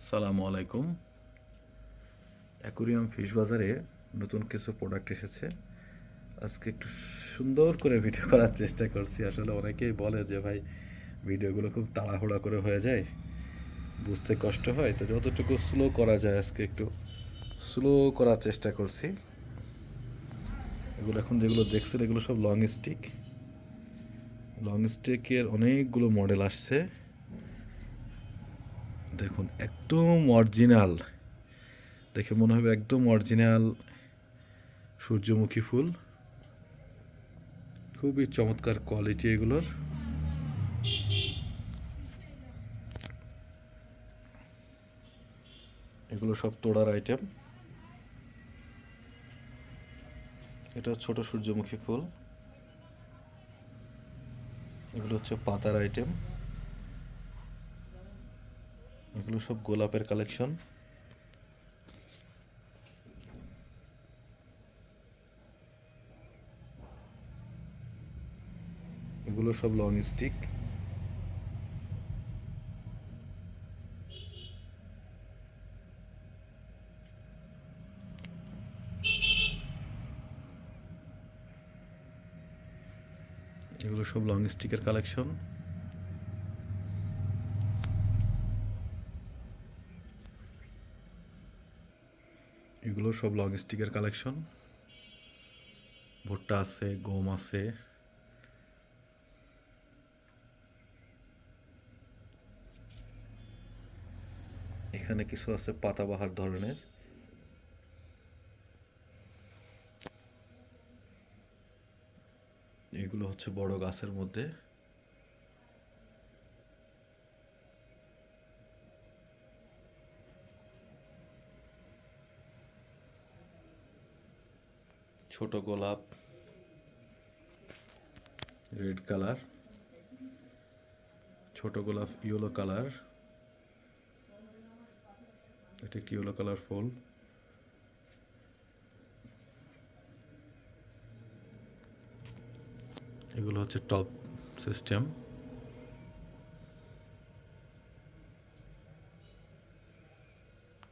সালামু আলাইকুম। Aquarium fish বাজারে নতুন কিছু প্রোডাক্ট এসেছে। আজকে একটু সুন্দর করে ভিডিও করার চেষ্টা করছি। আসলে অনেকেই বলে যে, ভাই ভিডিওগুলো খুব তাড়াহুড়া করে হয়ে যায়। বুঝতে কষ্ট হয়। তো যতটুকু স্লো করা যায় আজকে একটু স্লো করার চেষ্টা করছি। এগুলো এখন যেগুলো দেখছেন, এগুলো সব লং স্টিক লং স্টিকের অনেকগুলো মডেল আসছে। দেখুন, একদম অরিজিনাল দেখে মনে হবে একদম অরিজিনাল সূর্যমুখী ফুল। খুবই চমৎকার কোয়ালিটি এগুলোর। এগুলো সব তোড়ার আইটেম এটা ছোট সূর্যমুখী ফুল। এগুলো হচ্ছে পাতার আইটেম এগুলো সব গোলাপের কালেকশন এগুলো সব লং স্টিক এগুলো সব লং স্টিকের কালেকশন এগুলো সব লং স্টিকের কালেকশন ভুট্টা আছে, গম আছে। এখানে কিছু আছে পাতাবাহার ধরনের। এগুলো হচ্ছে বড় গাছের মধ্যে। ছোট গোলাপ, রেড কালার, ছোট গোলাপ ইয়েলো কালার, এটা একটি ইয়েলো কালার ফুল। এগুলো হচ্ছে টপ সিস্টেম।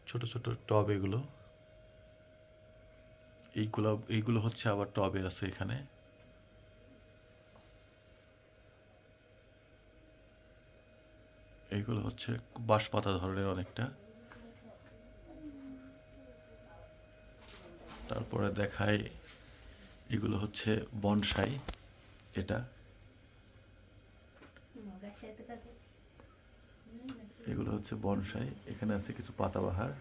ছোট ছোট টব এগুলো। এইগুলো এইগুলো হচ্ছে আবার টবে আছে এখানে। এইগুলো হচ্ছে বাঁশপাতা ধরনের অনেকটা। তারপরে দেখাই এগুলো হচ্ছে বনসাই, এটা। এগুলো হচ্ছে বনসাই, এখানে আছে কিছু পাতাবাহার।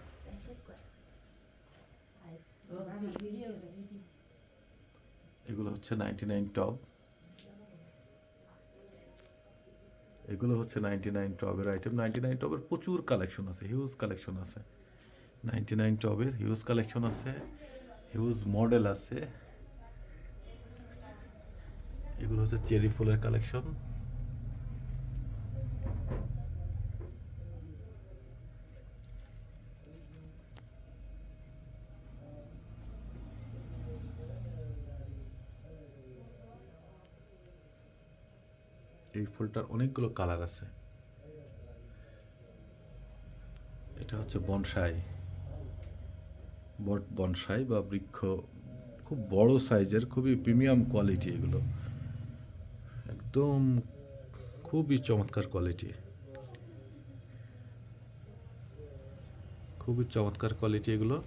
এগুলো হচ্ছে নাইনটি নাইন টব এগুলো হচ্ছে নাইনটি নাইন টবের আইটেম নাইনটি নাইন টবের প্রচুর কালেকশন আছে হিউজ কালেকশন আছে। নাইনটি নাইন টবের হিউজ কালেকশন আছে হিউজ মডেল আছে। এগুলো হচ্ছে চেরি ফুলের কালেকশন এই ফুলটার অনেকগুলো কালার আছে। এটা হচ্ছে বনসাই। বট বনসাই বা বৃক্ষ, খুব বড় সাইজের, খুবই প্রিমিয়াম কোয়ালিটি এগুলো। একদম খুবই চমৎকার কোয়ালিটি। খুবই চমৎকার কোয়ালিটি এগুলো।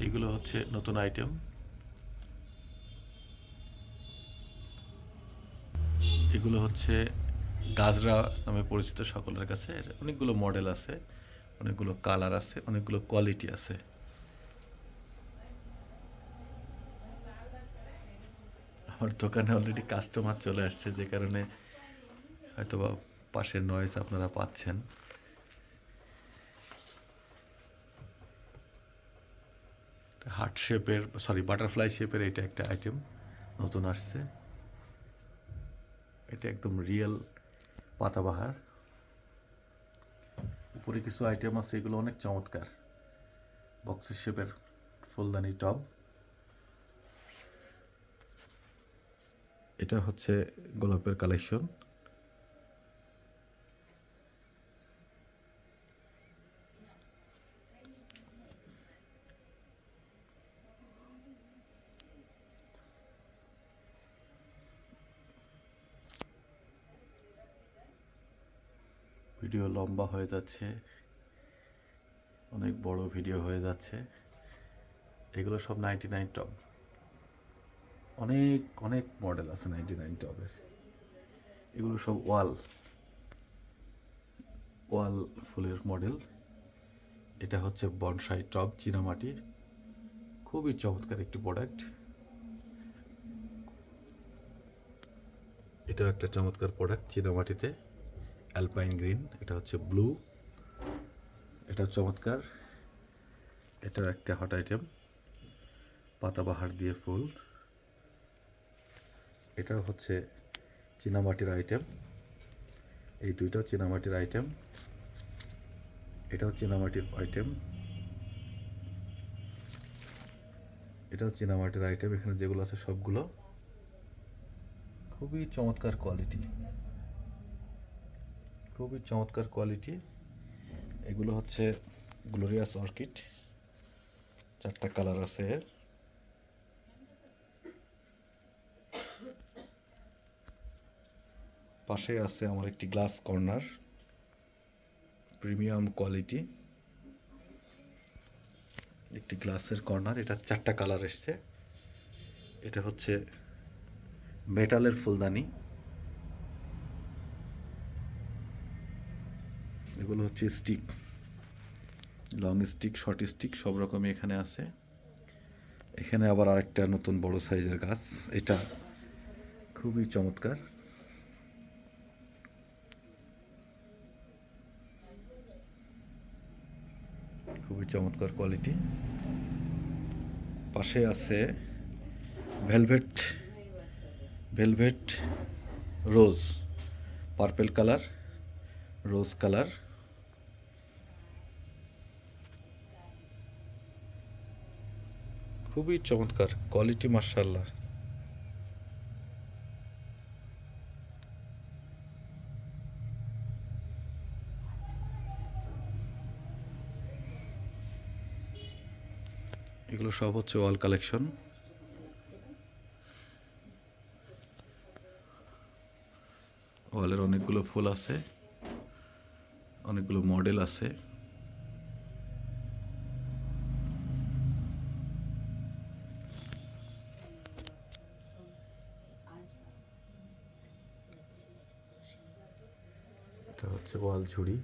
এগুলো হচ্ছে নতুন আইটেম। এগুলো হচ্ছে গাজরা নামে পরিচিত সকলের কাছে। অনেকগুলো মডেল আছে, অনেকগুলো কালার আছে, অনেকগুলো কোয়ালিটি আছে। আমার দোকানে অলরেডি কাস্টমার চলে আসছে, যে কারণে হয়তো বা পাশের নয়েজ আপনারা পাচ্ছেন। হার্ট শেপের সরি বাটারফ্লাই শেপের এটা একটা আইটেম নতুন আসছে। এটা একদম রিয়েল পাতাবাহার। উপরে কিছু আইটেম আছে, এগুলো অনেক চমৎকার। বক্সের শেপের ফুলদানি টব এটা হচ্ছে গোলাপের কালেকশন ভিডিও লম্বা হয়ে যাচ্ছে। অনেক বড় ভিডিও হয়ে যাচ্ছে। এগুলো সব নাইনটি নাইন টপ অনেক অনেক মডেল আছে নাইনটি নাইন টপের এগুলো সব ওয়াল। ওয়াল ফুলের মডেল এটা হচ্ছে বনসাই টপ চীনামাটি। খুবই চমৎকার একটি প্রোডাক্ট এটাও একটা চমৎকার প্রোডাক্ট চীনামাটিতে। অ্যালপাইন গ্রিন এটা হচ্ছে ব্লু এটা চমৎকার, এটাও একটা হট আইটেম পাতাবাহার দিয়ে ফুল, এটাও হচ্ছে চীনামাটির আইটেম এই দুইটাও চীনামাটির আইটেম এটাও চীনামাটির আইটেম এটাও চীনামাটির আইটেম এখানে যেগুলো আছে সবগুলো খুবই চমৎকার কোয়ালিটি খুবই চমৎকার কোয়ালিটি এগুলো হচ্ছে গ্লোরিয়াস অর্কিড চারটা কালার আছে এর। পাশে আছে আমার একটি গ্লাস কর্নার প্রিমিয়াম কোয়ালিটি একটি গ্লাসের কর্নার এটা চারটা কালার এসছে। এটা হচ্ছে মেটালের ফুলদানি। এগুলো হচ্ছে stick long stick short stick সব রকমই এখানে আছে। এখানে আবার আরেকটা নতুন বড় সাইজের গাছ, এটা খুবই চমৎকার। খুবই চমৎকার কোয়ালিটি পাশে আছে velvet velvet rose purple colour rose colour খুবই চমৎকার কোয়ালিটি মার্শাল্লাহ এগুলো সব হচ্ছে ওয়াল কালেকশন ওয়ালের অনেকগুলো ফুল আছে, অনেকগুলো মডেল আছে। ওয়াল ঝুড়ি।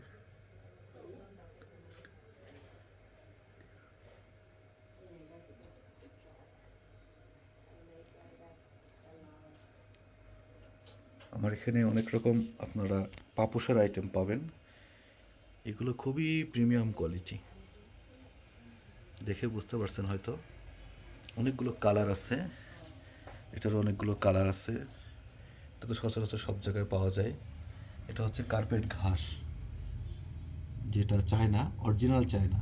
আমার এখানে অনেক রকম আপনারা পাপোশের আইটেম পাবেন। এগুলো খুবই প্রিমিয়াম কোয়ালিটি দেখে বুঝতে পারছেন হয়তো। অনেকগুলো কালার আছে। এটার অনেকগুলো কালার আছে। এটা তো সচরাচর সব জায়গায় পাওয়া যায়। এটা হচ্ছে কার্পেট ঘাস, যেটা চায়না অরিজিনাল চায়না।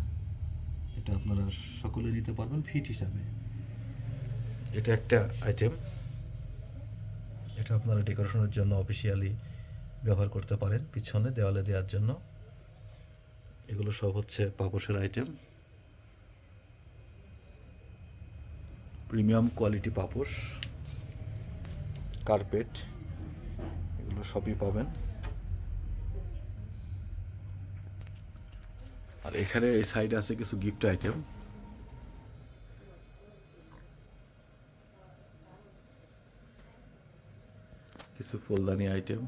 এটা আপনারা সকলে নিতে পারবেন ফিট হিসাবে। এটা একটা আইটেম এটা আপনারা ডেকোরেশনের জন্য অফিসিয়ালি ব্যবহার করতে পারেন, পিছনে, দেওয়ালে দেওয়ার জন্য। এগুলো সব হচ্ছে পাপোশের আইটেম প্রিমিয়াম কোয়ালিটি পাপোশ কার্পেট এগুলো সবই পাবেন। আর এখানে এই সাইডে আছে কিছু গিফট আইটেম কিছু ফুলদানি আইটেম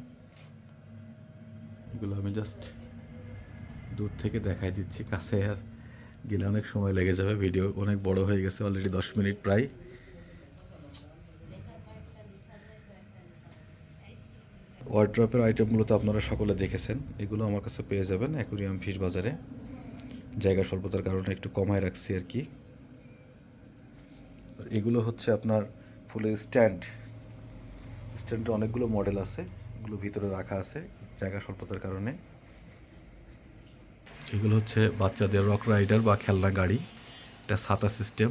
এগুলো আমি জাস্ট দূর থেকে দেখাই দিচ্ছি। কাছে আর গেলে অনেক সময় লেগে যাবে। ভিডিও অনেক বড় হয়ে গেছে অলরেডি দশ মিনিট প্রায়। ওয়ার্ড্রপের আইটেমগুলো তো আপনারা সকলে দেখেছেন। এগুলো আমার কাছে পেয়ে যাবেন অ্যাকুরিয়াম ফিশ বাজারে। জায়গা স্বল্পতার কারণে একটু কমায় রাখছি আর কি। এগুলো হচ্ছে আপনার ফুলের স্ট্যান্ড। স্ট্যান্ডে অনেকগুলো মডেল আছে, এগুলো ভিতরে রাখা আছে জায়গা স্বল্পতার কারণে। এগুলো হচ্ছে বাচ্চাদের রক রাইডার বা খেলনা গাড়ি। এটা ছাতা সিস্টেম।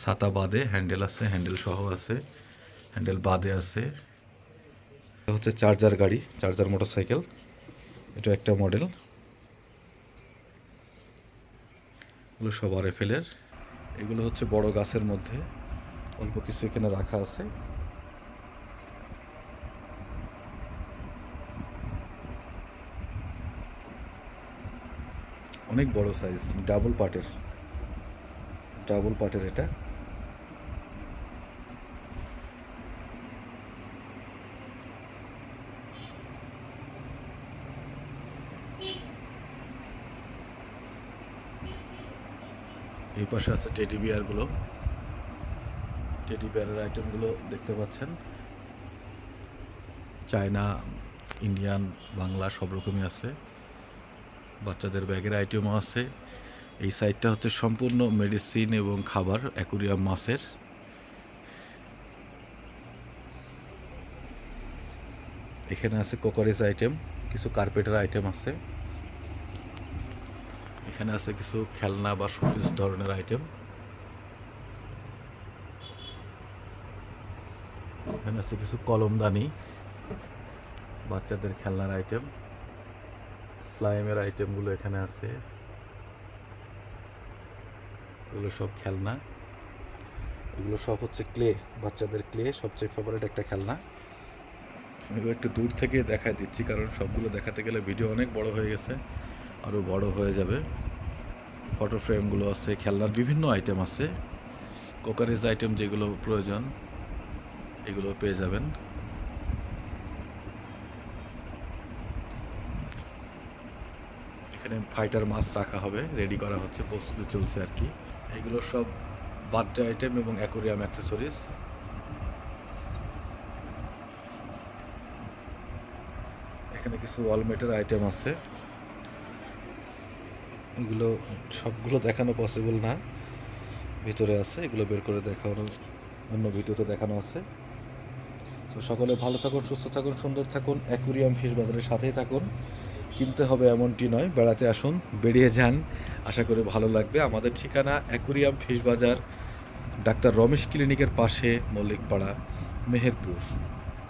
ছাতা বাদে হ্যান্ডেল আছে, হ্যান্ডেল সহ আছে, হ্যান্ডেল বাদে আছে। হচ্ছে চার্জার গাড়ি, চার্জার মোটরসাইকেল। এটা একটা মডেল। এগুলো সব ফেলের এগুলো হচ্ছে বড় গাছের মধ্যে। অল্প কিছু এখানে রাখা আছে। অনেক বড় সাইজ ডাবল পাটের ডাবল পাটের এটা। এই পাশে আছে টেডি বিয়ারগুলো টেডি বিয়ারের আইটেমগুলো দেখতে পাচ্ছেন। চায়না ইন্ডিয়ান বাংলা সব রকমই আছে। বাচ্চাদের ব্যাগের আইটেমও আছে। এই সাইডটা হচ্ছে সম্পূর্ণ মেডিসিন এবং খাবার অ্যাকুরিয়াম মাছের। এখানে আছে কোকারিজ আইটেম কিছু কার্পেটের আইটেম আছে। এখানে আছে কিছু খেলনা বা শোপিস ধরনের আইটেম। এখানে আছে কিছু কলমদানি, বাচ্চাদের খেলনার আইটেম। স্লাইমের আইটেমগুলো এখানে আছে। এগুলো সব খেলনা। এগুলো সব হচ্ছে ক্লে, বাচ্চাদের ক্লে সবচেয়ে ফেভারিট একটা খেলনা। আমি একটু দূর থেকে দেখায় দিচ্ছি, কারণ সবগুলো দেখাতে গেলে ভিডিও অনেক বড় হয়ে গেছে। আরও বড় হয়ে যাবে। ফটো ফ্রেমগুলো আছে, খেলনার বিভিন্ন আইটেম আছে। কোকারিজ আইটেম যেগুলো প্রয়োজন, এগুলো পেয়ে যাবেন। এখানে ফাইটার মাছ রাখা হবে রেডি করা হচ্ছে, প্রস্তুতি চলছে আর কি। এগুলো সব বার্থডে আইটেম এবং অ্যাকোরিয়াম অ্যাক্সেসরিজ এখানে কিছু ওয়ালমেটের আইটেম আছে। এগুলো সবগুলো দেখানো পসিবল না। ভিতরে আছে, এগুলো বের করে দেখানো, অন্য ভিডিওতে দেখানো আছে। তো সকলে ভালো থাকুন, সুস্থ থাকুন, সুন্দর থাকুন, অ্যাকুরিয়াম ফিশ বাজারের সাথেই থাকুন। কিনতে হবে এমনটি নয়, বেড়াতে আসুন, বেরিয়ে যান। আশা করি ভালো লাগবে। আমাদের ঠিকানা অ্যাকুরিয়াম ফিশ বাজার, ডাক্তার রমেশ ক্লিনিকের পাশে, মল্লিকপাড়া, মেহেরপুর।